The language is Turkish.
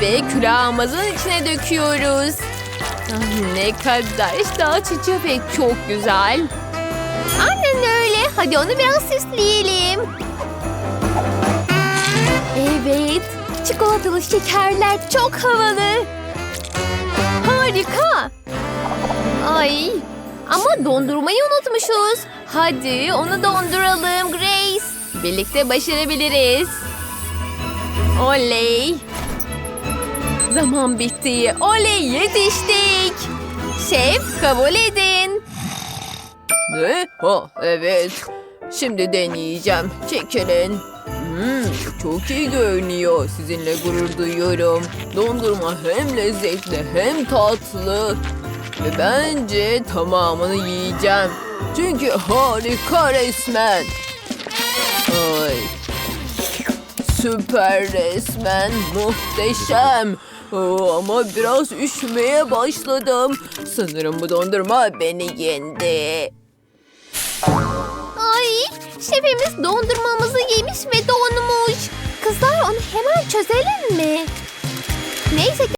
ve külahımızın içine döküyoruz. Ah, ne kadar iştah açıcı ve çok güzel. Aynen öyle. Hadi onu biraz süsleyelim. Evet. Çikolatalı şekerler çok havalı. Harika. Ay. Ama dondurmayı unutmuşuz. Hadi onu donduralım Grace. Birlikte başarabiliriz. Oley! Zaman bitti. Oley yetiştik. Şef kabul edin. Ne? Ha evet. Şimdi deneyeceğim. Çekilin. Hmm, çok iyi görünüyor. Sizinle gurur duyuyorum. Dondurma hem lezzetli hem tatlı. Ve bence tamamını yiyeceğim. Çünkü harika resmen. Süper resmen. Muhteşem. Ama biraz üşümeye başladım. Sanırım bu dondurma beni yendi. Ay, şefimiz dondurmamızı yemiş ve donmuş. Kızlar onu hemen çözelim mi? Neyse